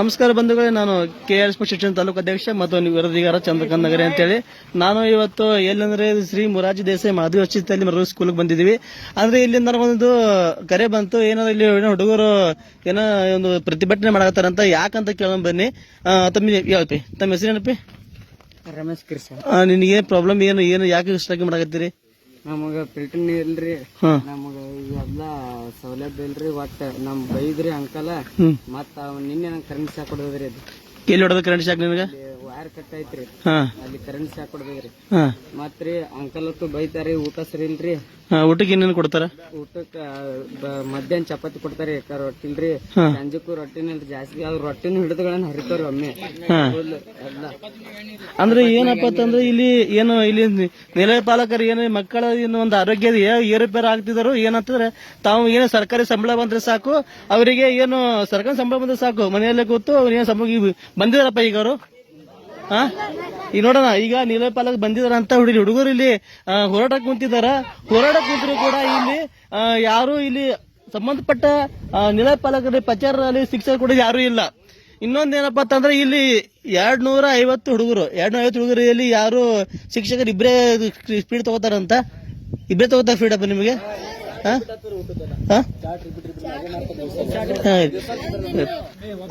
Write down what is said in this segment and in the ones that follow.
ನಮಸ್ಕಾರ ಬಂಧುಗಳೇ ನಾನು ಕೆ ಆರ್ ಎಸ್ ಶಿಕ್ಷಣ ತಾಲೂಕು ಅಧ್ಯಕ್ಷ ಮತ್ತು ವರದಿಗಾರ ಚಂದ್ರಕಾಂತ್ ನಗರಿ ಅಂತೇಳಿ. ನಾನು ಇವತ್ತು ಎಲ್ಲಂದ್ರೆ ಶ್ರೀ ಮುರಾಜಿ ದೇಸಾಯಿ ಮಾಧವಿ ವಚಿತಲ್ಲಿ ಮರಳು ಸ್ಕೂಲ್ಗೆ ಬಂದಿದ್ದೀವಿ. ಅಂದ್ರೆ ಇಲ್ಲಿಂದ ಒಂದು ಕರೆ ಬಂತು. ಏನಾದ್ರು ಇಲ್ಲಿ ಏನೋ ಹುಡುಗರು ಏನೋ ಒಂದು ಪ್ರತಿಭಟನೆ ಮಾಡಕತ್ತಾರಂತ ಯಾಕಂತ ಕೇಳೋಣ ಬನ್ನಿ. ತಮ್ಮ ಯಾವಪ್ಪಿ ತಮ್ಮ ಹೆಸರೇನಪ್ಪಿ ರಮೇಶ್ ಕೃಷ್ಣ ನಿನಗೆ ಪ್ರಾಬ್ಲಮ್ ಏನು? ಏನು ಯಾಕೆ ಇಷ್ಟಾಗಿ ಮಾಡಕತ್ತೀರಿ? ನಮಗ ಫಿಲ್ಟರ್ ನೀರ್ ಇಲ್ರಿ ನಮಗ ಎಲ್ಲ ಸೌಲಭ್ಯ ಇಲ್ರಿ ಒಟ್ಟ ನಮ್ ಬೈದ್ರಿ ಅಂಕಲ. ಮತ್ತ ಅವ್ ನಿನ್ನೆ ನಂಗೆ ಕರೆಂಟ್ ಶಾಕ್ ಹೊಡೆದ್ರಿ ಅದು. ಎಲ್ಲಿ ಹೊಡೆದ ಕರೆಂಟ್ ಶಾಕ್ ನಿನಗೆ? ವೈರ್ ಕಟ್ ಐತ್ರಿ. ಹಾ. ಅಲ್ಲಿ ಕರೆಂಟ್ ಶಾಕ್ ಕೊಡ್ಬೇಕ್ರಿ ಮತ್ರಿ ಅಂಕಲ್ ಹೊತ್ತು ಬೈತಾರಿ ಊಟ ಸರಿ ಇಲ್ರಿ. ಊಟಕ್ಕೆ ಏನೇನು ಕೊಡ್ತಾರ? ಊಟಕ್ಕ ಬ- ಮಧ್ಯಾಹ್ನ ಚಪಾತಿ ಕೊಡ್ತಾರಿ ರೊಟ್ಟಿ ಇಲ್ರಿ. ಸಂಜಕ್ಕೂ ರೊಟ್ಟಿನ ಇಲ್ರಿ ಜಾಸ್ತಿ ಅವ್ರು ರೊಟ್ಟಿನ ಹಿಡಿದುಗಳನ್ನ ಹರಿತಾರ ಒಮ್ಮೆ. ಅಂದ್ರೆ ಫುಲ್ ಎಲ್ಲ ಅಂದ್ರೆ ಏನಪ್ಪ ಅಂತಂದ್ರೆ ಇಲ್ಲಿ ಏನು ಇಲ್ಲಿ ನಿಲಯ ಪಾಲಕರು ಏನು ಮಕ್ಕಳ ಏನು ಒಂದು ಆರೋಗ್ಯದ ಏ- ಏರುಪೇರು ಆಗ್ತಿದಾರೋ ಏನಂತಂದ್ರೆ ತಾವು ಏನು ಸರ್ಕಾರಿ ಸಂಬಳ ಬಂದ್ರೆ ಸಾಕು ಅವರಿಗೆ ಏನು ಸರ್ಕಾರಿ ಸಂಬಳ ಬಂದ್ರೆ ಸಾಕು ಮನೆಯಲ್ಲೇ ಕೂತು ಅವ್ರು ಏನು ಸಂಬಳ ಈಗ ಬಂದಿದಾರಪ್ಪ ಈಗ ಅವರು? ಹಾ ಈಗ ನೋಡೋಣ, ಈಗ ಬಂದಿದ್ದಾರೆ ಬಂದಿದಾರ ಅಂತ ಹುಡುಗಿ ಹುಡುಗರು ಇಲ್ಲಿ ಹೋರಾಟಕ್ಕೆ ಹೋರಾಟ ಕುಂತಿದಾರ. ಹೋರಾಟ ಕುಂತರು ಕೂಡ ಇಲ್ಲಿ ಯಾರು ಇಲ್ಲಿ ಸಂಬಂಧಪಟ್ಟ ನಿಲಯಪಾಲಕದ ನಿಲಯ ಪಾಲಕರ ಪ್ರಚಾರ ಅಲ್ಲಿ ಶಿಕ್ಷಕ ಕೂಡ ಯಾರು ಇಲ್ಲ. ಇನ್ನೊಂದೇನಪ್ಪ ಅಂತಂದ್ರೆ ಇಲ್ಲಿ ಎರಡ್ ನೂರ ಐವತ್ತು ಹುಡುಗರು ಎರಡ್ ನೂರ ಐವತ್ತು ಹುಡುಗರಲ್ಲಿ ಯಾರು ಶಿಕ್ಷಕರು ಇಬ್ಬರೇ ಸ್ಪೀಡ್ ತಗೋತಾರಂತ ಇಬ್ಬರೇ ತಗೋತಾರ ಸ್ಪೀಡ್ ಅಪ್ಪ ನಿಮಗೆ?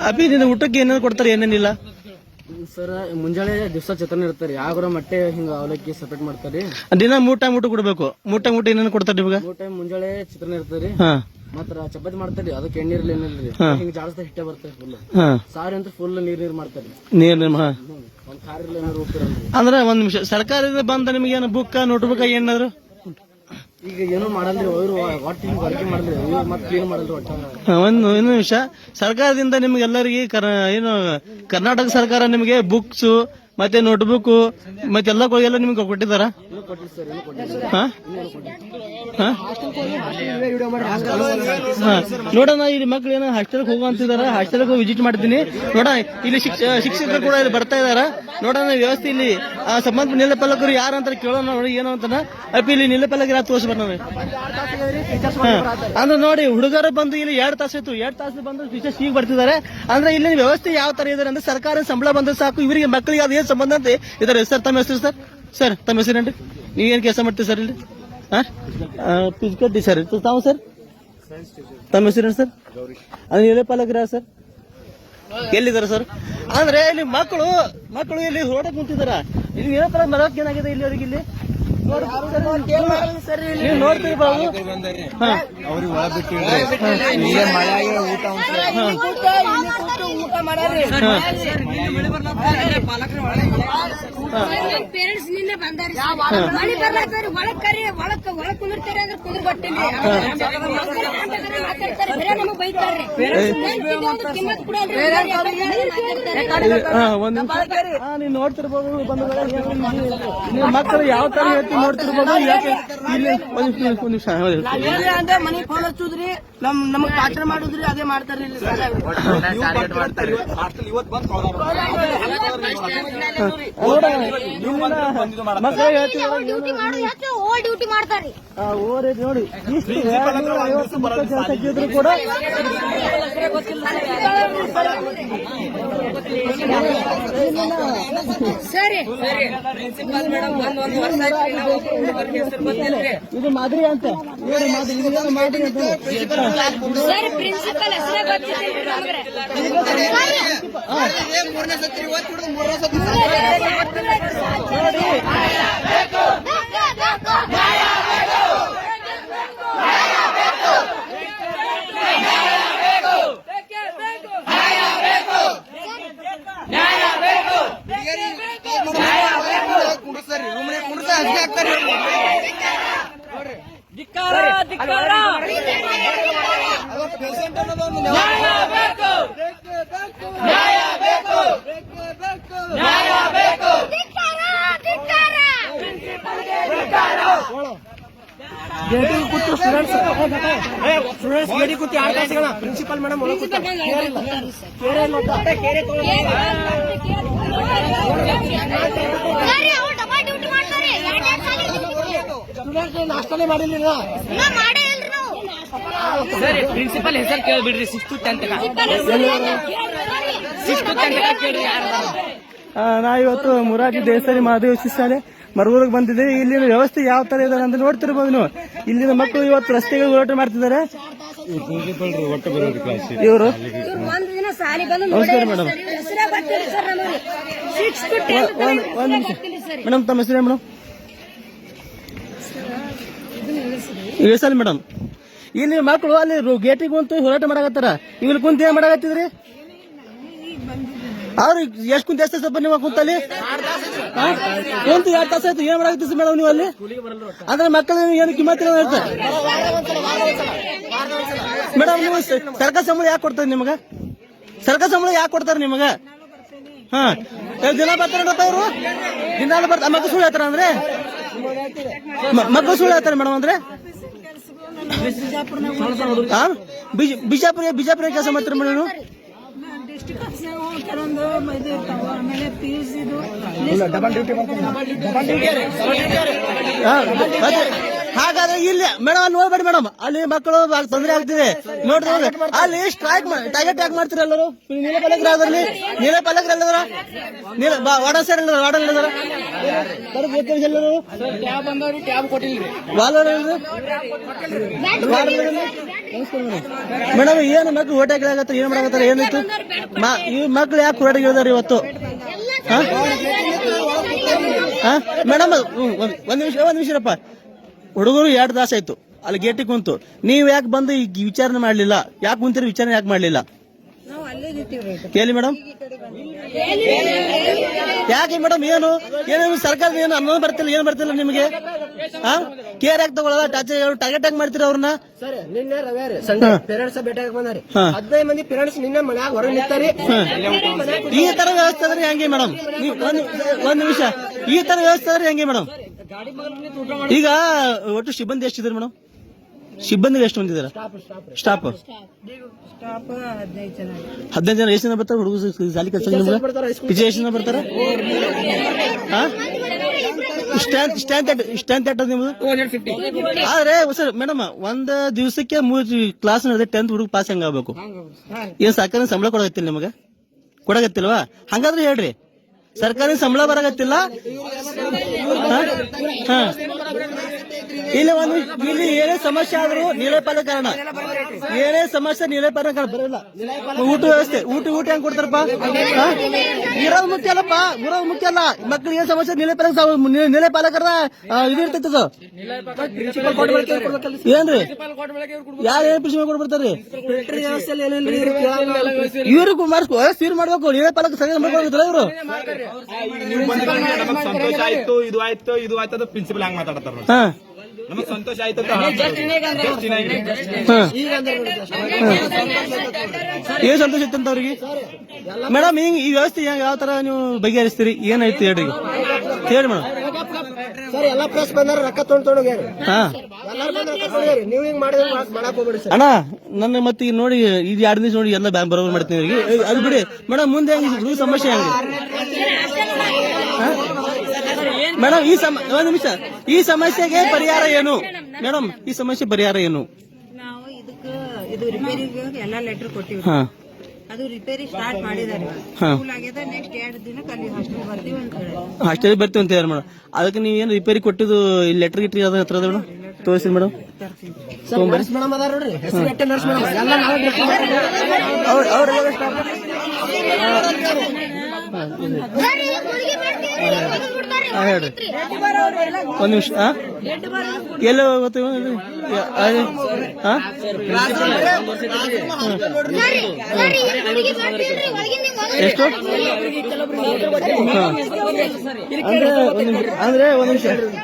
ಅಭಿ, ನಿನ್ನ ಊಟಕ್ಕೆ ಏನೇನು ಕೊಡ್ತಾರೆ, ಏನೇನಿಲ್ಲ? ಸರ್ ಮುಂಜಾನೆ ದಿವಸ ಚಿತ್ರನ ಇರ್ತಾರೆ. ಯಾವ್ರ ಮಟ್ಟೆ ಹಿಂಗ ಅವಲಕ್ಕಿ ಸಪ್ರೇಟ್ ಮಾಡ್ತಾರಿ? ದಿನ ಮೂಟ ಟೈಮ್ ಊಟ ಕೊಡ್ಬೇಕು. ಮೂಟ ಟೈಮ್ ಊಟ ಏನೇನು ಕೊಡ್ತಾರೆ ನಿಮ್ಗೆ? ಮೂರ್ ಟೈಮ್ ಮುಂಜಾನೆ ಚಿತ್ರನ ಇರ್ತಾರೆ. ಹಾ. ಮತ್ತ ಚಪಾತಿ ಮಾಡ್ತಾರಿ. ಅದಕ್ಕೆ ಎಣ್ಣೀರ್ಲಿ ಏನಿಲ್ರಿ ಹಿಂಗ ಜಾಸ್ತಿ ಹಿಟ್ಟೆ ಬರ್ತಾರೆ ಫುಲ್ ಸಾರಿ ಅಂತ ಫುಲ್ ನೀರ್ ನೀರ್ ಮಾಡ್ತಾರೆ. ನೀರ್ ನೀರ್ ಒಂದ್ ಕಾರ್ ಇಲ್ಲ ಏನಾರು ಉಪ್ಪಿರಲ್ರಿ ಅಂದ್ರೆ ಒಂದ್ ನಿಮಿಷ ಸರ್ಕಾರದಿಂದ ಬಂದ ನಿಮ್ಗೆ ಏನು ಬುಕ್ ನೋಟ್ಬುಕ್ ಏನಾದ್ರು? ಈಗ ಒಂದು ಇನ್ನೊಂದು ವಿಷಯ. ಸರ್ಕಾರದಿಂದ ನಿಮ್ಗೆಲ್ಲರಿಗೆ ಏನು ಕರ್ನಾಟಕ ಸರ್ಕಾರ ನಿಮಗೆ ಬುಕ್ಸ್ ಮತ್ತೆ ನೋಟ್ಬುಕ್ ಮತ್ತೆ ಎಲ್ಲ ನಿಮ್ಗೆ ಹಾ. ನೋಡೋಣ, ಇಲ್ಲಿ ಮಕ್ಳು ಏನೋ ಹಾಸ್ಟೆಲ್ ಹೋಗೋ ಹಾಸ್ಟೆಲ್ ವಿಸಿಟ್ ಮಾಡ್ತೀನಿ. ನೋಡೋಣ, ಇಲ್ಲಿ ಶಿಕ್ಷ, ಶಿಕ್ಷಕರು ಕೂಡ ಇಲ್ಲಿ ಬರ್ತಾ ಇದಾರ. ನೋಡೋಣ, ವ್ಯವಸ್ಥೆ ಇಲ್ಲಿ. ಸಂಬಂಧ ನಿಲಪಾಲಕರು ಯಾರು ಅಂತ ಕೇಳೋಣ ನೋಡಿ, ಏನು ಅಂತಾನ. ಅಪ್ಪ, ಇಲ್ಲಿ ನಿಲಪಾಲಕರು ಯಾರು ತೋರಿಸಿ ಬರ್ತಾನೆ ಅಂದ್ರೆ ನೋಡಿ, ಹುಡುಗರು ಬಂದು ಇಲ್ಲಿ ಎರಡು ತಾಸು ಇತ್ತು ಎರಡು ತಾಸು ಬಂದು ಟೀಚರ್ಸ್ ಈಗ ಬರ್ತಿದ್ದಾರೆ. ಅಂದ್ರೆ ಇಲ್ಲಿ ವ್ಯವಸ್ಥೆ ಯಾವ ತರ ಇದಾರೆ ಅಂದ್ರೆ ಸರ್ಕಾರ ಸಂಬಳ ಬಂದ್ರೆ ಸಾಕು. ಇವರಿಗೆ ಮಕ್ಕಳಿಗೆ ಅದೇನ್ ಸಂಬಂಧ ಅಂತ ಇದಾರೆ ಸರ್ ತಮ್ಮ ಹೆಸರು ಸರ್? ಸರ್, ತಮ್ಮ ಹೆಸರೇನ್ರಿ ನೀವೇನು ಕೆಲಸ ಮಾಡ್ತೀರಿ ಸರ್ ಇಲ್ಲಿ? ಹಾ ಫಿಸಿಕಲ್ ಟೀಚರ್ ತಾವು ಸರ್? ತಮ್ಮ ಹೆಸರೇನು ಸರ್? ಅದು ಎಲೆ ಪಾಲಕರ ಸರ್? ಎಲ್ಲಿದ್ದಾರೆ ಸರ್? ಅಂದ್ರೆ ಇಲ್ಲಿ ಮಕ್ಕಳು ಮಕ್ಕಳು ಇಲ್ಲಿ ಹೊರಟ ಕುಂತಿದಾರ ಇಲ್ಲಿ ಏನೋ ತರ ಮರಕ್ಕೆ ಏನಾಗಿದೆ ಇಲ್ಲಿ ಅವ್ರಿಗೆ ಇಲ್ಲಿ? ನೀವು ನೋಡ್ತಿರ್ಬೋದು ಹಾ ಅವ್ರಿಗೆ ಒಳ ಬಿಟ್ಟಿಲ್ರಿ ಈಗ ಊಟ ಊಟ ನಿನ್ನೆ ಬಂದಾರಿ ಮಳಿ ಬರ್ಲಾರ್ದವ್ರು ಒಳಗ್ ಕರಿ ಒಳಗ್ ಒಳಗ್ ಕುಂದಿರ್ತಾರೆ ಅಂದ್ರೆ ಕುಂದ್ರ ಬಟ್ಟಿಲ್ಲ ಮಾತಾಡ್ತಾರೆ ಬೇರೆ ನಮಗ್ ಬೈತಾರ್ರಿ ಕಿಮ್ಮತ್ ಕೊಡಲ್ರಿ ನೋಡ್ತಿರ್ಬೋದು ಬಂಧುಗಳೇ, ನೀವು ಮಕ್ಕಳು ಯಾವ ತರ ಹೇಳ್ತಿ ನೋಡ್ತಿರ್ಬೋದು ಯಾಕೆ? ಇಲ್ಲಿ ಒಂದ್ ನಿಮಿಷ ಒಂದ್ ನಿಮಿಷ. ಅಂದ್ರೆ ಮನಿ ಫೋನ್ ಹಚ್ಚುದ್ರಿ. ನಮ್ ನಮಗ್ ಟಾರ್ಚರ್ ಮಾಡುದ್ರಿ ಅದೇ ಮಾಡ್ತಾರ್ರಿ ಇಲ್ಲಿ ಡ್ಯೂಟಿ ಮಾಡ್ತಾರ್ರಿ ನೋಡಿ ಕೂಡ ಸರಿ ಇದು ಮಾದರಿ ಅಂತ ನೋಡಿ ಮಾದರಿ ಇದು ಏನು ಪ್ರಿನ್ಸಿಪಲ್ ಹೆಸರೇ ಸರಿ ಮೂರನೇ ಹೆಸರೇ ಗೊತ್ತಿದ್ದಿಲ್ರಿ ಮೂರನೇ ಧಿಕ್ಕಾರ, ಸ್ಟೂಡೆಂಟ್ಸ್ ಸ್ಟೂಡೆಂಟ್ಸ್ ಗೇಟಿಗೆ ಕೂತು ಯಾರು ಪ್ರಿನ್ಸಿಪಲ್ ಮೇಡಮ್ ಒಳಗೆ ಕೂತ ಸ್ಟೂಡೆಂಟ್ಸ್ ನಾಷ್ಟಾನೇ ಮಾಡಿಲ್ಲ ಪ್ರಿನ್ಸಿಪಲ್ ಹೆಸರು ಕೇಳ್ಬಿಡ್ರಿ ಸಿಕ್ಸ್ತು ಟೆಂತ್ ಸಿಕ್ಸ್ತು ಟೆಂತ್ ಕೇಳ್ರಿ ಆ, ಇವತ್ತು ಮುರಾರ್ಜಿ ದೇಸಾಯಿ ಮಹಾದೇವ ಶಾಲೆ ಮರಗೂರಿಗೆ ಬಂದಿದೆ. ಇಲ್ಲಿನ ವ್ಯವಸ್ಥೆ ಯಾವ ತರ ಇದೆ ಅಂತ ನೋಡ್ತಿರ್ಬೋದು ನೀವು. ಇಲ್ಲಿನ ಮಕ್ಕಳು ಇವತ್ತು ರಸ್ತೆಗೆ ಹೋರಾಟ ಮಾಡ್ತಿದ್ದಾರೆ. ಇವರು? ನಮಸ್ಕಾರ ಮೇಡಮ್. ಒಂದ್ ನಿಮಿಷ. ಮೇಡಮ್ ತಮ್ಮ ಹೆಸರು ಮೇಡಮ್? ಹೆಸರು ಮೇಡಮ್. ಇಲ್ಲಿ ಮಕ್ಕಳು ಅಲ್ಲಿ ಗೇಟಿಗೆ ಕುಂತು ಹೋರಾಟ ಮಾಡಕತ್ತಾರ. ಇಲ್ಲಿ ಕುಂತ ಏನ್ ಮಾಡಕತ್ತಿದ್ರಿ? ಅವ್ರು ಎಷ್ಟು ಕುಂತ ಎಷ್ಟು ಸ್ವಲ್ಪ ನೀವು ಕುಂತಲ್ಲಿ? ಕುಂತು ಎರಡು ತಾಸ ಆಯ್ತು, ಏನ್ ಮಾಡಕತ್ತೀರಿ ಮೇಡಮ್ ನೀವು ಅಲ್ಲಿ? ಅಂದ್ರೆ ಮಕ್ಕಳು ಏನು ಕಿಮ್ಮತ್ ಇಲ್ಲ ಅಂತ. ಮೇಡಮ್, ನೀವು ಸರ್ಕಾರ ಸಂಬಳ ಯಾಕೆ ಕೊಡ್ತಾರೆ ನಿಮಗೆ? ಸರ್ಕಾರ ಸಂಬಳ ಯಾಕೆ ಕೊಡ್ತಾರೆ ನಿಮಗೆ? ಹಾ. ದಿನ ಬರ್ತಾರ ಅವರು ದಿನಾಲು ಬರ್ತಾರೆ ಮಕ್ಕಳು ಸುಳ್ಳು ಹೇಳ್ತಾರ ಅಂದ್ರೆ? ಮಕ್ಕಳು ಸುಳ್ಳು ಹೇಳ್ತಾರೆ ಮೇಡಮ್ ಅಂದ್ರೆ? ಬಿಜಾಪುರ ಬಿಜಾಪುರ ಕೆಲಸ ಮಾಡ್ತಾರೆ ಮೇಡಮ್? ನೀವು ಕೆಲವೊಂದು ಇದು ಇರ್ತಾವ ಆಮೇಲೆ ಯು ಸಿದು ಹಾ, ಮತ್ತೆ ಹಾಗಾದ್ರೆ ಇಲ್ಲಿ ಮೇಡಮ್ ಅಲ್ಲಿ ನೋಡ್ಬೇಡಿ ಮೇಡಮ್ ಅಲ್ಲಿ ಮಕ್ಕಳು ತೊಂದರೆ ಆಗ್ತಿದೆ. ನೋಡ್ರಿ ಅಲ್ಲಿ ಸ್ಟ್ರೈಕ್ ಟಾರ್ಗೆಟ್ ಯಾಕೆ ಮಾಡ್ತೀರ ಎಲ್ಲರೂ? ನೀಲ ಪಲಕರ ಅದರಲ್ಲಿ ನೀಲ ಪಲಕರ ಎಲ್ಲದರ ನೀಲ ವಾರ್ಡನ್ ಸೈಡ್ ಎಲ್ಲ ವಾರ್ಡನ್ ಎಲ್ಲದರ ಎಲ್ಲರೂ. ಟ್ಯಾಬ್ ಬಂದವ್ರಿ ಟ್ಯಾಬ್ ಕೊಟ್ಟಿಲ್ರಿ ವಾಲರ್ ಮೇಡಮ್ ಏನು ಮಕ್ಳು ಓಟ್ ಹಾಕಲಾಗತ್ತ ಏನ್ ಮಾಡಕತ್ತಾರ ಏನಿತ್ತು? ಮ- ಈ ಮಕ್ಳು ಯಾಕೆ ಹೋರಾಟ ಹೇಳಿದಾರೆ ಇವತ್ತು? ಮೇಡಮ್ ಒಂದ್ ನಿಮಿಷ ಒಂದ್ ನಿಮಿಷ ಇರಪ್ಪ. ಹುಡುಗರು ಎರಡು ದಾಸ ಆಯ್ತು. ಅಲ್ಲಿ ಗೇಟಿಗೆ ಕುಂತು. ನೀವ್ ಯಾಕೆ ಬಂದು ಈ ವಿಚಾರಣೆ ಮಾಡಲಿಲ್ಲ? ಯಾಕೆ ಕುಂತೀರಿ? ವಿಚಾರಣೆ ಯಾಕೆ ಮಾಡ್ಲಿಲ್ಲ? ನಾವು ಅಲ್ಲೇ ನಿಂತೀವ್ರಿ ಕೇಳಿ ಮೇಡಮ್ ಯಾಕೆ ಮೇಡಮ್ ಏನು? ಏನು ಸರ್ಕಾರ ಏನು ಅನ್ನೋದು ಬರ್ತಿಲ್ಲ? ಏನು ಬರ್ತಿಲ್ಲ ನಿಮಗೆ? ಹಾ ಕೇರ್ ಯಾಕೆ ತಗೊಳಲ್ಲ? ಟಚ್ ಟಾರ್ಗೆಟ್ ಯಾಕೆ ಮಾಡ್ತೀರಿ ಅವ್ರನ್ನ? ಸರಿ ನಿನ್ನೆ ರವ್ಯಾ ರೀ ಸಂಡೆ ಪೇರೆಂಟ್ಸ್ ಭೇಟಿ ಬಂದಾರಿ. ಹಾ. ಹದಿನೈದು ಮಂದಿ ಪೇರೆಂಟ್ಸ್ ನಿನ್ನೆ ಮನ್ಯಾಗ ಹೊರಗೆ ನಿಂತಾರಿ. ಈ ತರ ವ್ಯವಸ್ಥೆ ಆದ್ರೆ ಹೆಂಗೆ ಮೇಡಮ್ ಒಂದ್ ಒಂದ್ ನಿಮಿಷ. ಈ ತರ ವ್ಯವಸ್ಥೆ ಆದ್ರೆ ಹೆಂಗೆ ಮೇಡಮ್ ಈಗ ಒಟ್ಟು ಸಿಬ್ಬಂದಿ ಎಷ್ಟಿದ್ದಾರೆ ಮೇಡಮ್ ಸಿಬ್ಬಂದಿ ಎಷ್ಟು ಮಂದಿ ಸ್ಟಾಪ್ ಸ್ಟಾಪ್ ಹದಿನೈದು ಜನ ಎಷ್ಟು ಜನ ಬರ್ತಾರೆ ಹುಡುಗ ಸಾಲಿ ಕೆಲಸ ನಿಮ್ಗೆ ಪಿಜೆ ಎಷ್ಟು ಜನ ಬರ್ತಾರ? ಹಾ? ಸ್ಟ್ಯಾಂಡ್ ಸ್ಟ್ಯಾಂಡ್ ನಿಮ್ದು? ಆದ್ರೆ ಸರ್ ಮೇಡಮ್ ಒಂದ್ ದಿವಸಕ್ಕೆ ಮೂರು ಕ್ಲಾಸ್ ನಡೆದ ಟೆಂತ್ ಹುಡುಗ ಪಾಸ್ ಹೆಂಗ್ ಆಗ್ಬೇಕು? ಏನ್ ಸಾಕಾರ ಸಂಬಳ ಕೊಡಗತ್ತಿಲ್ಲ ನಿಮಗೆ? ಕೊಡಗತ್ತಿಲ್ವಾ ಹಂಗಾದ್ರೆ ಹೇಳ್ರಿ. ಸರ್ಕಾರಿ ಸಂಬಳ ಬರಗತ್ತಿಲ್ಲ. ಇಲ್ಲಿ ಒಂದು ಇಲ್ಲಿ ಏನೇ ಸಮಸ್ಯೆ ಆದ್ರೂ ನೀಲೇಪಾಲ ಕಾರಣ. ಏನೇ ಸಮಸ್ಯೆ ನೀಲೇಪಾಲ ಕಾರಣ. ಬರಲ್ಲ. ಊಟ ವ್ಯವಸ್ಥೆ. ಊಟ ಊಟ ಹೆಂಗ್ ಕೊಡ್ತಾರಪ್ಪ? ಇರೋದು ಮುಖ್ಯ ಅಲ್ಲಪ್ಪ. ಇರೋದು ಮುಖ್ಯ ಅಲ್ಲ. ಮಕ್ಳಿಗೆ ಏನ್ ಸಮಸ್ಯೆ? ನೀಲೇಪಾಲ ನೀಲೇಪಾಲಕರ ಇದು ಇರ್ತೈತೆ ಅದು. ಏನ್ರಿ? ಯಾರು ಏನ್ ಪ್ರಿನ್ಸಿಪಲ್ ಕೊಡ್ಬಿಡ್ತಾರ್ರಿ ಇವ್ರು ಕುಮಾರ್ ಸೀರ್ ಮಾಡ್ಬೇಕು. ನೀವೇ ಪಾಲಕ ಸರಿ ಮಾಡ್ಕೊಂಡಿದ್ರ ಇವರು? ನಮಗ್ ಸಂತೋಷ ಆಯ್ತು ಇದು ಆಯ್ತು ಇದು ಆಯ್ತು ಪ್ರಿನ್ಸಿಪಲ್ ಹಂಗ್ ಮಾತಾಡ್ತಾರ ನೋಡಿ. ಹಾ. ನಮಗ್ ಸಂತೋಷ ಆಯ್ತು ಏನ್ ಸಂತೋಷ ಇತ್ತಂತ ಅವ್ರಿಗೆ ಮೇಡಮ್ ಹಿಂಗ್ ಈ ವ್ಯವಸ್ಥೆ ಹೆಂಗ್ ಯಾವ ತರ ನೀವು ಬಗೆಹರಿಸ್ತೀರಿ ಏನಾಯ್ತು ಹೇಳ್ರಿ ಹೇಳಿ ಮೇಡಮ್ ಸರ್ ಎಲ್ಲ ಪ್ರೆಸ್ ಬಂದಾರ ರೊಕ್ಕ ತೊಗೊಂಡ್ ತೊಗೊಂಡೋಗ್ಯಾರ ನೀವ್ ಹಿಂಗ್ ಮಾಡಿದ್ರೆ ಮಾಡಕ್ ಹೋಗ್ಬೇಡಿ ಸರ್ ಅಣ್ಣ ನನ್ನ ಮತ್ತೆ ಈಗ ನೋಡಿ ಇದು ಎರಡು ದಿವಸ ನೋಡಿ ಎಲ್ಲ ಬ್ಯಾಂಕ್ ಬರೋಬರ್ ಮಾಡ್ತೀನಿ ಅವ್ರಿಗೆ ಅದು ಬಿಡಿ ಮೇಡಮ್ ಮುಂದೆ ಹೆಂಗ್ ಸಮಸ್ಯೆ ಹೆಂಗೆ ಮೇಡಮ್ ಈ ಸಮ ಒಂದ್ ನಿಮಿಷ. ಈ ಸಮಸ್ಯೆಗೆ ಪರಿಹಾರ ಏನು? ಮೇಡಮ್ ಈ ಸಮಸ್ಯೆ ಪರಿಹಾರ ಏನು? ನಾವು ಇದಕ್ಕೆ ಇದು ರಿಪೇರಿಗೆ ಎಲ್ಲಾ ಲೆಟರ್ ಕೊಟ್ಟಿವಿ. ಹಾ. ಅದು ರಿಪೇರಿ ಸ್ಟಾರ್ಟ್ ಮಾಡಿದಾರೆ ಹಾ. ಸ್ಕೂಲ್ ಆಗ್ಯದ ನೆಕ್ಸ್ಟ್ ಎರಡು ದಿನಕ್ಕೆ ಅಲ್ಲಿ ಹಾಸ್ಟೆಲ್ ಬರ್ತೀವಿ ಅಂತ ಹೇಳಿ. ಅಷ್ಟೇ ಬರ್ತೀವಿ ಅಂತ ಹೇಳಿ ಮೇಡಮ್ ಅದಕ್ಕೆ ನೀವು ಏನು ರಿಪೇರಿ ಕೊಟ್ಟಿದ್ದು ಲೆಟರ್ ಗಿಟ್ರಿ ಅದ ಹತ್ರ ಮೇಡಮ್ ತೋರಿಸಿ ಮೇಡಮ್ ನರ್ಸ್ ಮೇಡಮ್ ಅದಾರ ನೋಡ್ರಿ. ಹೆಸರು ಎಟ್ಟೆ ನರ್ಸ್ ಮೇಡಮ್ ಎಲ್ಲ ನಾವೇ ಬೇಕು ಅವ್ರ ಹಾ ಹೇಳ್ರಿ ಒಂದ್ ನಿಮಿಷ, ಹಾ? ಎಲ್ಲ ಗೊತ್ತು ಹಾ? ಎಷ್ಟು? ಹಾ. ಅಂದ್ರೆ ಒಂದ್ ನಿಮಿಷ ಒಂದ್ ನಿಮಿಷ.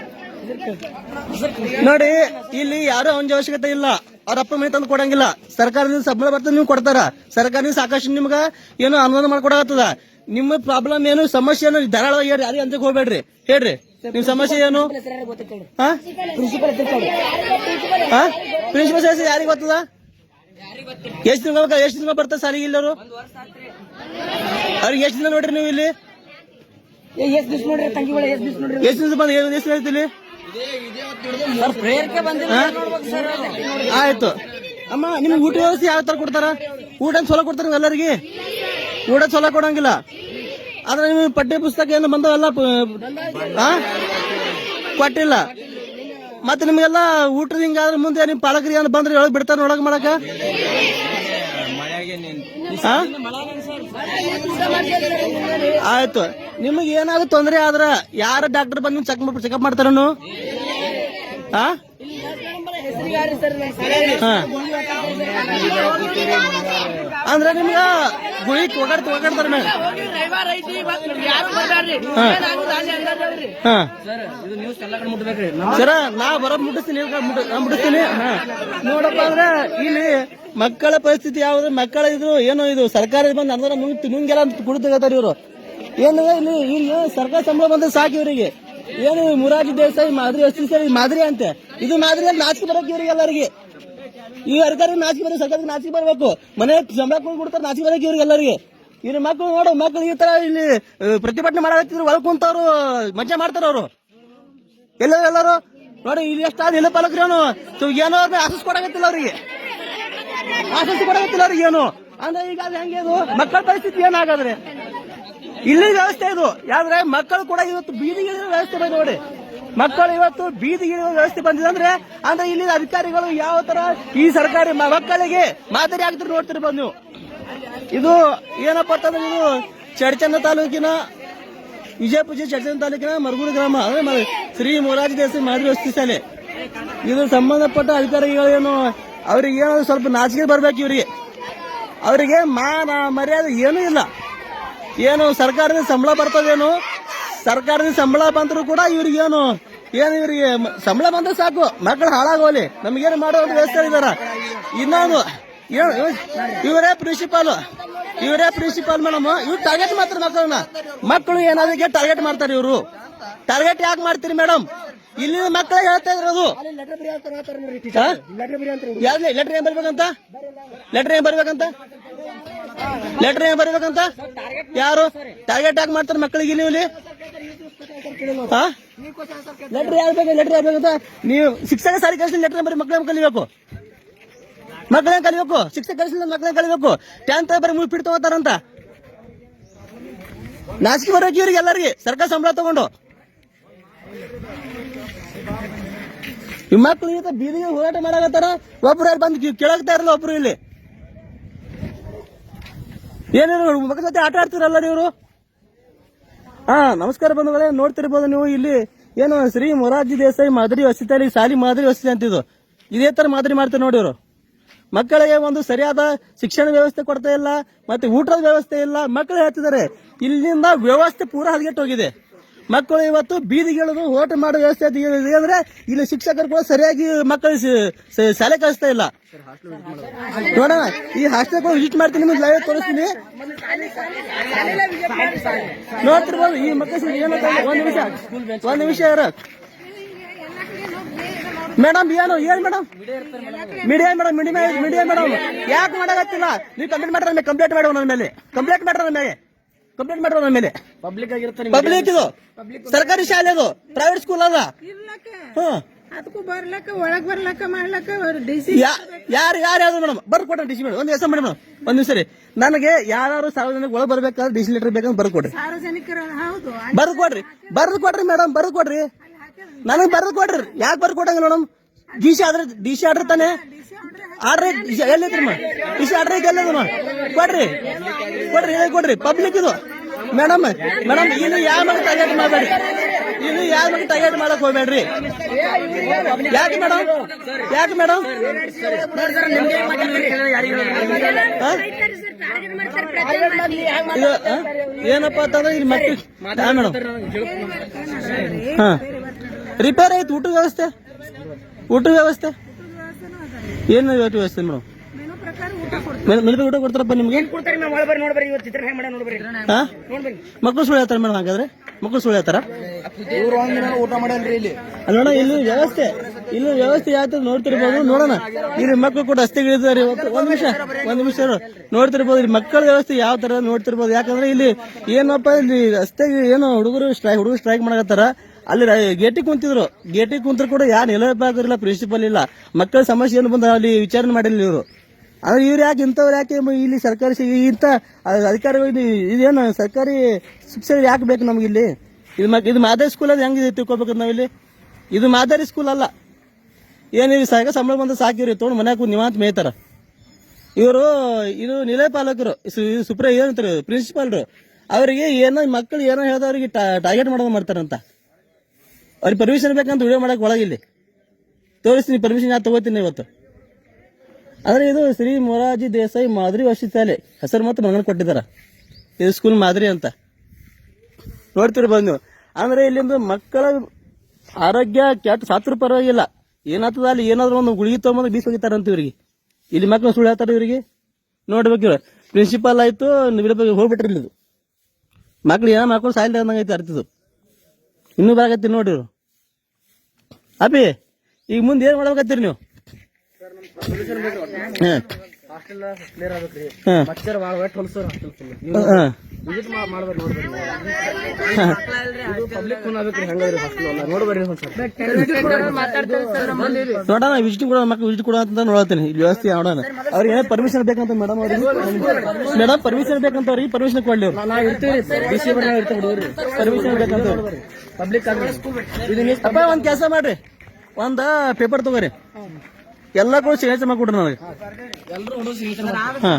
ನೋಡಿ, ಇಲ್ಲಿ ಯಾರು ಅವನ ಅವಶ್ಯಕತೆ ಇಲ್ಲ. ಅವ್ರ ಅಪ್ಪ ಮನೆ ತಂದು ಕೊಡಂಗಿಲ್ಲ. ಸರ್ಕಾರದಿಂದ ಸಂಬಳ ಬರ್ತದೆ ನೀವು ಕೊಡ್ತಾರ. ಸರ್ಕಾರದಿಂದ ಸಾಕಷ್ಟು ನಿಮ್ಗ ಏನು ಅನುದಾನ ಮಾಡ್ಕೊಡಕತ್ತದ. ನಿಮ್ಮ ಪ್ರಾಬ್ಲಮ್ ಏನು ಸಮಸ್ಯೆ ಏನು ಧಾರಾಳವಾಗಿ ಹೇಳ್ರಿ ಯಾರಿಗೆ ಅಂತ ಹೋಗ್ಬೇಡ್ರಿ. ಹೇಳ್ರಿ. ನಿಮ್ ಸಮಸ್ಯೆ ಏನು? ಪ್ರಿನ್ಸಿಪಲ್ ಸರ್ ಯಾರಿಗೆ ಗೊತ್ತದ? ಎಷ್ಟು ದಿನ ಎಷ್ಟು ದಿನ ಬರ್ತಾರೆ ಸಾರಿಗೆ ಇಲ್ಲರು ಅವ್ರಿಗೆ ಎಷ್ಟು ದಿನ ನೋಡ್ರಿ ನೀವು ಇಲ್ಲಿ? ಎಷ್ಟ್ ದಿವ್ಸ ನೋಡ್ರಿ ತಂಗಿಗಳು ಎಷ್ಟ್ ದಿವ್ಸ ನೋಡ್ರಿ ಎಷ್ಟು ದಿವಸ ಬಂದು ಎಷ್ಟು ದಿನ ಆಯ್ತು. ಇಲ್ಲಿ ಅಮ್ಮ ನಿಮ್ಗೆ ಊಟ ವ್ಯವಸ್ಥೆ ಯಾವ ತರ ಕೊಡ್ತಾರ? ಊಟ ಚಲೋ ಕೊಡ್ತಾರ ಎಲ್ಲರಿಗೆ? ಊಟ ಚಲೋ ಕೊಡಂಗಿಲ್ಲ. ಆದ್ರೆ ನಿಮಗೆ ಪಠ್ಯ ಪುಸ್ತಕ ಏನು ಬಂದವೆಲ್ಲ ಕೊಟ್ಟಿಲ್ಲ. ಮತ್ತೆ ನಿಮಗೆಲ್ಲ ಊಟದ ಹಿಂಗಾದ್ರೆ ಮುಂದೆ ನಿಮ್ ಪಾಲಕರಿಗೆ ಏನು ಬಂದ್ರೆ ಒಳಗೆ ಬಿಡ್ತಾರ ಒಳಗೆ ಮಾಡಕ? ಆಯ್ತು. ನಿಮಗೆ ಏನಾದ್ರು ತೊಂದರೆ ಆದ್ರ ಯಾರ ಡಾಕ್ಟರ್ ಬಂದು ಚೆಕ್ ಚೆಕಪ್ ಮಾಡ್ತಾರನು? ಹಾ. ಅಂದ್ರೆ ನಿಮ್ಗ ಗುಳಿ ಒಗಾಡ್ತ ಒಗಾಡ್ತಾರ ಸರ್, ನಾ ಬರ ಮುಟ್ಟಿಸ್ತೀನಿ ಮುಟ್ಟಿಸ್ತೀನಿ. ನೋಡಪ್ಪ ಅಂದ್ರೆ ಇಲ್ಲಿ ಮಕ್ಕಳ ಪರಿಸ್ಥಿತಿ ಯಾವ್ದು, ಮಕ್ಕಳ ಇದು ಏನು ಇದು, ಸರ್ಕಾರ ಬಂದು ಅಂದ್ರೆ ನುಂಗ್ ನುಂಗೆಲ್ಲ ಕುಡಿತಾರ ಇವರು. ಏನು ಇಲ್ಲಿ ಇಲ್ಲಿ ಸರ್ಕಾರ ಸಂಬಳ ಬಂದ್ರೆ ಸಾಕು ಇವರಿಗೆ. ಏನು ಮುರಾಜಿ ದೇಸಾಯಿ ಮಾದರಿ ವಸ್ತಿ ಸರಿ ಮಾದರಿ ಅಂತೆ? ಇದು ಮಾದರಿ ಅಂತ ನಾಚಿಕೆ ಬರಕ್ಕೆ ಇವ್ರಿಗೆ ಎಲ್ಲರಿಗೆ. ಈ ಸರ್ಕಾರಕ್ಕೆ ನಾಚಿಕೆ ಬರೋ ಸರ್ಕಾರಕ್ಕೆ ನಾಚಿಕೆ ಬರಬೇಕು. ಮನೆ ಸಂಬಳ ಕೊಡ್ತಾರೆ, ನಾಚಿಕೆ ಬರಕ್ಕೆ ಇವ್ರಿಗೆ ಎಲ್ಲರಿಗೆ. ಇವ್ರ ಮಕ್ಕಳು ನೋಡು ಮಕ್ಕಳು ಈ ತರ ಇಲ್ಲಿ ಪ್ರತಿಭಟನೆ ಮಾಡಿದ್ರು ಒಳಗ್ ಕುಂತವ್ರು ಮಜಾ ಮಾಡ್ತಾರ ಅವರು. ಎಲ್ಲರೂ ಎಲ್ಲರೂ? ನೋಡಿ, ಇಲ್ಲಿ ಎಷ್ಟಾದ ಇಲ್ಲ ಪಾಲಕ್ರಿ ಅವನು ಏನೋ ಅವ್ರನ್ನ ಆಸಸ್ ಕೊಡಕತ್ತಿಲ್ಲ ಅವ್ರಿಗೆ. ಆಸಸ್ ಕೊಡಕತ್ತಿಲ್ಲ ಅವ್ರಿಗೆ ಏನು? ಅಂದ್ರೆ ಈಗ ಅದು ಹೆಂಗೆ ಮಕ್ಕಳ ಪರಿಸ್ಥಿತಿ ಏನಾಗಾದ್ರೆ? ಇಲ್ಲಿ ವ್ಯವಸ್ಥೆ ಇದು. ಯಾವ್ದ್ರೆ ಮಕ್ಕಳು ಕೂಡ ಇವತ್ತು ಬೀದಿಗೆ ವ್ಯವಸ್ಥೆ ಬಂದಿದೆ ನೋಡಿ. ಮಕ್ಕಳು ಇವತ್ತು ಬೀದಿಗೆ ವ್ಯವಸ್ಥೆ ಬಂದಿದೆ ಅಂದ್ರೆ ಅಂದ್ರೆ ಇಲ್ಲಿ ಅಧಿಕಾರಿಗಳು ಯಾವ ತರ ಈ ಸರ್ಕಾರಿ ಮಕ್ಕಳಿಗೆ ಮಾದರಿ ಆಗ್ತಾರೆ ನೋಡ್ತಿರ್ಬೋದು ನೀವು. ಇದು ಏನಪ್ಪ ಅಂತಂದ್ರೆ ಇದು ಚಡ್ಚನ್ನ ತಾಲೂಕಿನ ವಿಜಯಪುರ ಜಿಲ್ಲೆ ಚಡ್ಚನ ತಾಲೂಕಿನ ಮರಗೂರು ಗ್ರಾಮ, ಅಂದ್ರೆ ಶ್ರೀ ಮೊರಾರ್ಜಿ ದೇಸಾಯಿ ಮಾದರಿ ವಸ್ತಿ ಶಾಲೆ. ಇದು ಸಂಬಂಧಪಟ್ಟ ಅಧಿಕಾರಿಗಳೇನು ಅವ್ರಿಗೆ ಏನಾದ್ರು ಸ್ವಲ್ಪ ನಾಚಿಕೆ ಬರ್ಬೇಕು ಇವ್ರಿಗೆ. ಅವರಿಗೆ ಮಾನ ಮರ್ಯಾದೆ ಏನೂ ಇಲ್ಲ. ಏನು ಸರ್ಕಾರದ ಸಂಬಳ ಬರ್ತದೇನು? ಸರ್ಕಾರದ ಸಂಬಳ ಬಂದ್ರು ಕೂಡ ಇವ್ರಿಗೇನು ಏನು ಇವ್ರಿಗೆ ಸಂಬಳ ಬಂದ್ರೆ ಸಾಕು ಮಕ್ಕಳು ಹಾಳಾಗೋಲಿ. ನಮ್ಗೇನು ಮಾಡೋ ವ್ಯವಸ್ಥೆ ಇದಾರ? ಇನ್ನೊಂದು ಇವರೇ ಪ್ರಿನ್ಸಿಪಾಲ್ ಇವರೇ ಪ್ರಿನ್ಸಿಪಾಲ್ ಮೇಡಮ್ ಇವ್ರು ಟಾರ್ಗೆಟ್ ಮಾಡ್ತಾರೆ ಮಕ್ಕಳನ್ನ. ಮಕ್ಕಳು ಏನಾದ್ರೆ ಟಾರ್ಗೆಟ್ ಮಾಡ್ತಾರೆ ಇವರು. ಟಾರ್ಗೆಟ್ ಯಾಕೆ ಮಾಡ್ತೀರಿ ಮೇಡಮ್ ಇಲ್ಲಿ ಮಕ್ಕಳ ಹೇಳ್ತಾ ಇರೋದು ಯಾವ್ದು ಲೆಟರ್ ಏನ್ ಬರ್ಬೇಕಂತ? ಲೆಟರ್ ಏನ್ ಬರ್ಬೇಕಂತ? ಲೆಟರ್ ಏನ್ ಬರ್ಬೇಕಂತ? ಯಾರು? ಟಾರ್ಗೆಟ್ ಯಾಕೆ ಮಾಡ್ತಾರೆ ಮಕ್ಕಳಿಗೆ ಇಲ್ಲಿ ಇಲ್ಲಿ? ಲೆಟರ್ ಯಾರು ಬೇಕು? ಲೆಟರ್ ಯಾರು ಬೇಕಂತ ನೀವು ಶಿಕ್ಷಕ ಸಾರಿ ಕಳಿಸಿ ಲೆಟರ್ ಬರೀ ಮಕ್ಕಳ ಕಲಿಬೇಕು? ಮಕ್ಕಳೇ ಕಲಿಬೇಕು? ಶಿಕ್ಷಕ ಕಳಿಸಿ ಮಕ್ಕಳ ಕಲಿಬೇಕು? ಟೆಂತ್ ಬರೀ ಮೂರು ಫೀಟ್ ತಗೋತಾರಂತ ನಾಚಿಕೆ ಬರೋಕೆ ಇವ್ರಿಗೆ ಎಲ್ಲರಿಗೆ ಸರ್ಕಾರ ಸಂಬಳ ತಗೊಂಡು. ಈ ಮಕ್ಳು ಈಗ ಬೀದಿಗೆ ಹೋರಾಟ ಮಾಡಾಕತ್ತಾರ? ಒಬ್ರು ಬಂದು ಕೇಳಕ್ತಾ ಇರಲ್ಲ ಒಬ್ರು ಇಲ್ಲಿ. ಏನೇನು ಮಕ್ಕಳ ಜೊತೆ ಆಟ ಆಡ್ತಿರಲ್ಲ ಇವರು ಹಾ, ನಮಸ್ಕಾರ ಬಂಧುಗಳೇ, ನೋಡ್ತಿರ್ಬೋದು ನೀವು ಇಲ್ಲಿ ಏನು ಶ್ರೀ ಮೊರಾರ್ಜಿ ದೇಸಾಯಿ ಮಾದರಿ ವಸತಿ ಸಾಲಿ ಮಾದರಿ ವಸತಿ ಅಂತಿದ್ದು ಇದೇ. ತರ ಮಾದರಿ ಮಾಡ್ತಾರೆ ನೋಡಿ ಇವರು. ಮಕ್ಕಳಿಗೆ ಒಂದು ಸರಿಯಾದ ಶಿಕ್ಷಣ ವ್ಯವಸ್ಥೆ ಕೊಡ್ತಾ ಇಲ್ಲ, ಮತ್ತೆ ಊಟದ ವ್ಯವಸ್ಥೆ ಇಲ್ಲ, ಮಕ್ಕಳು ಹೇಳ್ತಿದ್ದಾರೆ. ಇಲ್ಲಿಂದ ವ್ಯವಸ್ಥೆ ಪೂರ ಹದಗೆಟ್ಟು ಹೋಗಿದೆ ಮಕ್ಕಳು ಇವತ್ತು ಬೀದಿಗಿಳಿದು ಓಟ ಮಾಡೋ ವ್ಯವಸ್ಥೆ ಅಂದ್ರೆ ಇಲ್ಲಿ ಶಿಕ್ಷಕರು ಕೂಡ ಸರಿಯಾಗಿ ಮಕ್ಕಳು ಶಾಲೆ ಕಳಿಸ್ತಾ ಇಲ್ಲ. ನೋಡೋಣ, ಈ ಹಾಸ್ಟೆಲ್ ಕೂಡ ವಿಸಿಟ್ ಮಾಡ್ತೀನಿ, ನಿಮ್ಗೆ ಲೈವ್ ತೋರಿಸ್ತೀನಿ. ನೋಡ್ತಿರ್ಬೋದು, ಈ ಮಕ್ಕಳು ಏನಂತ ಒಂದ್ ನಿಮಿಷ ಒಂದ್ ನಿಮಿಷ ಮೇಡಮ್, ಏನು, ಏನ್ madam? Media madam media madam ಯಾಕೆ ಮಾಡಾಗತ್ತಿಲ್ಲ ನೀವು ಕಂಪ್ಲೇಂಟ್ ಮಾಡ್ರ ಮೇಲೆ ಕಂಪ್ಲೇಂಟ್ ಮಾಡೋಣ ಮೇಲೆ. ಕಂಪ್ಲೇಂಟ್ ಮಾಡ್ರ ನನಗೆ ಕಂಪ್ಲೇಂಟ್ ಮಾಡ್ರ ನನ್ನ ಮೇಲೆ. ಪಬ್ಲಿಕ್ ಆಗಿರುತ್ತೆ ಪಬ್ಲಿಕ್ ಇದು. ಸರ್ಕಾರಿ ಶಾಲೆ ಅದು. ಪ್ರೈವೇಟ್ ಸ್ಕೂಲ್ ಅದ. ಅದಕ್ಕೂ ಬರ್ಲಕ್ಕ ಒಳಗ್ ಬರ್ಲಕ್ಕ ಮಾಡ್ಲಕ್ಕ ಡಿ ಸಿ ಯಾ- ಯಾರು ಯಾರು ಯಾವ್ದು ಮೇಡಮ್? ಬರ್ಕೊಟ್ರೆ DC madam. ಒಂದು ಹೆಸರು ಮೇಡಮ್. ಒಂದ್ ಸರಿ ನನಗೆ ಯಾರು ಸಾರ್ವಜನಿಕ ಒಳಗೆ ಬರ್ಬೇಕಾದ್ರೆ ಡಿಸಿ ಲೀಟರ್ ಬೇಕಂತ ಬರ್ಕೊಡ್ರಿ ಸಾರ್ವಜನಿಕರ ಹೌದು. ಬರ್ದು ಕೊಡ್ರಿ. ಬರ್ದು ಕೊಡ್ರಿ ಮೇಡಮ್ ಬರ್ದು ಕೊಡ್ರಿ. ನನಗೆ ಬರ್ದು ಕೊಡ್ರಿ. ಯಾಕೆ ಬರ್ದು ಕೊಡಂಗಿಲ್ಲ madam? D C DC D C order ತಾನೆ. ಆರ್ಡರ್ ಎಲ್ಲಿದ್ರಮ್ಮ ಸಿ ಆರ್ಡರ್ ಐತೆ ಎಲ್ಲದಮ್ಮ ಕೊಡ್ರಿ. ಕೊಡ್ರಿ, ಹೇಳಿ ಕೊಡ್ರಿ. ಪಬ್ಲಿಕ್ ಇದು. ಮೇಡಮ್ ಮೇಡಮ್ ಇನ್ನು ಯಾವ ಮಗ ಟಾರ್ಗೆಟ್ ಮಾಡಬೇಡಿ ಇನ್ನು ಯಾವ ಮಗ ಟಾರ್ಗೆಟ್ ಮಾಡಕ್ ಹೋಗ್ಬೇಡ್ರಿ? ಯಾಕೆ ಮೇಡಮ್ ಯಾಕೆ ಮೇಡಮ್ ಇದು? ಏನಪ್ಪಾ ಅಂತಂದ್ರೆ ಇಲ್ಲಿ ಮಕ್ಕಳು ಮೇಡಮ್ ಹಾ. ರಿಪೇರ್ ಐತೆ ಊಟದ ವ್ಯವಸ್ಥೆ? ಊಟದ ವ್ಯವಸ್ಥೆ? ಏನು ಇವತ್ತು ವ್ಯವಸ್ಥೆ ಮೇಡಮ್? ಮೆನು ಊಟ ಕೊಡ್ತಾರಪ್ಪ ನಿಮ್ಗೆ? ಮಕ್ಕಳು ಸುಳ್ಳು ಹೇಳ್ತಾರೆ ಮೇಡಮ್ ಹಾಗಾದ್ರೆ? ಮಕ್ಕಳು ಸುಳ್ಳು ಹೇಳ್ತಾರ? ಇವ್ರು ಒಂದಿನ ಊಟ ಮಾಡಲ್ರಿ ಇಲ್ಲಿ. ವ್ಯವಸ್ಥೆ ಇಲ್ಲಿ ವ್ಯವಸ್ಥೆ ಯಾವ ನೋಡ್ತಿರ್ಬೋದು ನೋಡೋಣ. ಇಲ್ಲಿ ಮಕ್ಕಳು ಕೂಡ ರಸ್ತೆಗಿಳಿದಾರೆ ಇವತ್ತು ಒಂದ್ ನಿಮಿಷ ಒಂದ್ ನಿಮಿಷ. ನೋಡ್ತಿರ್ಬೋದು ಇಲ್ಲಿ ಮಕ್ಕಳ ವ್ಯವಸ್ಥೆ ಯಾವ ತರ ನೋಡ್ತಿರ್ಬೋದು. ಯಾಕಂದ್ರೆ ಇಲ್ಲಿ ಏನಪ್ಪ ಇಲ್ಲಿ ರಸ್ತೆಗೆ ಏನೋ ಹುಡುಗರು ಸ್ಟ್ರೈಕ್ ಹುಡುಗರು ಸ್ಟ್ರೈಕ್ ಮಾಡಕತ್ತಾರ. ಅಲ್ಲಿ ಗೇಟಿಗೆ ಕುಂತಿದ್ರು. ಗೇಟಿಗೆ ಕುಂತರು ಕೂಡ ಯಾರು ನಿಲ್ಲಬೇಕಾಗಿರಲಿಲ್ಲ ಪ್ರಿನ್ಸಿಪಲ್ ಇಲ್ಲ. ಮಕ್ಕಳ ಸಮಸ್ಯೆ ಏನು ಬಂದ ಅಲ್ಲಿ ವಿಚಾರಣೆ ಮಾಡಿಲ್ಲ ಇವರು. ಅಂದ್ರೆ ಇವ್ರು ಯಾಕೆ ಇಂಥವ್ರು ಯಾಕೆ ಇಲ್ಲಿ ಸರ್ಕಾರಿ ಇಂಥ ಅಧಿಕಾರಿಗಳು ಇದು- ಇದೇನು ಸರ್ಕಾರಿ ಶಿಕ್ಷಣ ಯಾಕೆ ಬೇಕು ನಮ್ಗೆ ಇಲ್ಲಿ? ಇದು ಮ- ಇದು ಮಾದರಿ ಸ್ಕೂಲ್ ಅದು ಹೆಂಗಿದೆ ತಿಳ್ಕೊಬೇಕು ಇಲ್ಲಿ ಇದು ಮಾದರಿ ಸ್ಕೂಲ್ ಅಲ್ಲ. ಏನಿರಿ ಸಾಕ ಸಂಬಳ ಬಂದ ಸಾಕಿರಿ ತೊಗೊಂಡು ಮನ್ಯಾಗ ನಿವಾಂತ ಮೇಯ್ತಾರ. ಇವರು, ಇದು ನಿಲಯ ಪಾಲಕರು ಸುಪ್ರ ಏನಂತಾರೆ ಪ್ರಿನ್ಸಿಪಾಲ್ರು ಅವರಿಗೆ ಏನೋ ಮಕ್ಕಳು ಏನೋ ಹೇಳ್ದವ್ರಿಗೆ ಟಾರ್ಗೆಟ್ ಮಾಡೋದು ಮಾಡ್ತಾರಂತ. ಅವ್ರಿಗೆ ಪರ್ಮಿಷನ್ ಬೇಕಂತ ವಿಡಿಯೋ ಮಾಡಕ್ ಒಳಗಿಲ್ಲಿ ತೋರಿಸ್ತೀನಿ ಪರ್ಮಿಷನ್ ಯಾರು ತಗೋತೀನಿ ಇವತ್ತು. ಆದರೆ ಇದು ಶ್ರೀ ಮೊರಾರ್ಜಿ ದೇಸಾಯಿ ಮಾದರಿ ವಸತಿ ಶಾಲೆ. ಹೆಸರು ಮತ್ತು ಮಗನ ಕೊಟ್ಟಿದ್ದಾರೆ. ಇದು ಸ್ಕೂಲ್ ಮಾದರಿ ಅಂತ. ನೋಡ್ತೀರಿ ಬಂದು. ಅಂದ್ರೆ ಇಲ್ಲಿಂದ ಮಕ್ಕಳ ಆರೋಗ್ಯ ಕೆಟ್ಟ ಸಾತ್ರ ಪರವಾಗಿಲ್ಲ. ಏನಾಗ್ತದ ಅಲ್ಲಿ ಏನಾದರೂ ಒಂದು ಗುಳಿಗೆ ತಗೊಂಬಂದು ಬೀಸ್ ಹೋಗಿತಾರಂತ ಇವ್ರಿಗೆ. ಇಲ್ಲಿ ಮಕ್ಕಳು ಸುಳ್ಳು ಹೇಳ್ತಾರೆ ಇವರಿಗೆ. ನೋಡ್ಬೇಕು ಇವ್ರು. ಪ್ರಿನ್ಸಿಪಾಲ್ ಆಯಿತು ಹೋಗ್ಬಿಟ್ರಿ ಇದು ಮಕ್ಳು ಏನೋ ಮಾಡ್ಕೊಂಡು ಸಾಯಿಲ್ ಅಂದಂಗೆ ಐತೆ ಅರ್ಥದು ಇನ್ನೂ ಬರಾಕತ್ತೀರಿ ನೋಡ್ರಿ ಅಪ್ಪಿ ಈಗ ಮುಂದೆ ಏನ್ ಮಾಡ್ಬೇಕತ್ತೀರಿ ನೀವು? ಹಾಸ್ಟೆಲ್ ಕ್ಲಿಯರ್ ಆಗ್ಬೇಕ್ರಿ. ಹಾ. ಮಚ್ಚರ್ ಭಾಳ ವೆಟ್ ಹೊಲ್ಸೋರ್ ಹಾಸ್ಟೆಲ್ ಫುಲ್ ಹಾ. ವಿಸಿಟ್ ಮಾಡ್ಬೇಕು ನೋಡ್ರಿ ಇದು ಪಬ್ಲಿಕ್ ಫೋನ್ ಆಗ್ಬೇಕ್ರಿ ಹೆಂಗದ್ರಿ ಹಾಸ್ಟೆಲ್ ಒಂದ್ಸಲ ನೋಡೋಣ ವಿಸಿಟ್ ಕೊಡೋಣ ಮಕ್ಕಳು ವಿಸಿಟ್ ಕೊಡೋ ಅಂತ ನೋಡತ್ತೀನಿ. ಇಲ್ಲಿ ವ್ಯವಸ್ಥೆ ನೋಡೋಣ ಅವ್ರಿಗೆ ಏನೋ ಪರ್ಮಿಷನ್ ಬೇಕಂತ ಮೇಡಮ್ ಅವ್ರಿಗೆ? ಮೇಡಮ್ ಪರ್ಮಿಷನ್ ಬೇಕಂತ ಅವ್ರಿಗೆ ಪರ್ಮಿಷನ್ ಕೊಡ್ಲಿ ಅವ್ರು. ನಾವ್ ಇರ್ತೀವಿ ಹುಡುಗರು. ಪರ್ಮಿಷನ್ ಬೇಕಂತ ಪಬ್ಲಿಕ್ ಅಪ್ಪ ಒಂದ್ ಕೆಲಸ ಮಾಡ್ರಿ. ಒಂದ ಪೇಪರ್ ತಗೋರಿ. ಎಲ್ಲ ಕೂಡ ಸಿಗ್ನೇಚರ್ ಮಾಡ್ಕೊಡ್ರಿ ನನಗೆ ಎಲ್ಲರೂ ಸಿಗ್ನೇಚರ್ ಹಾ.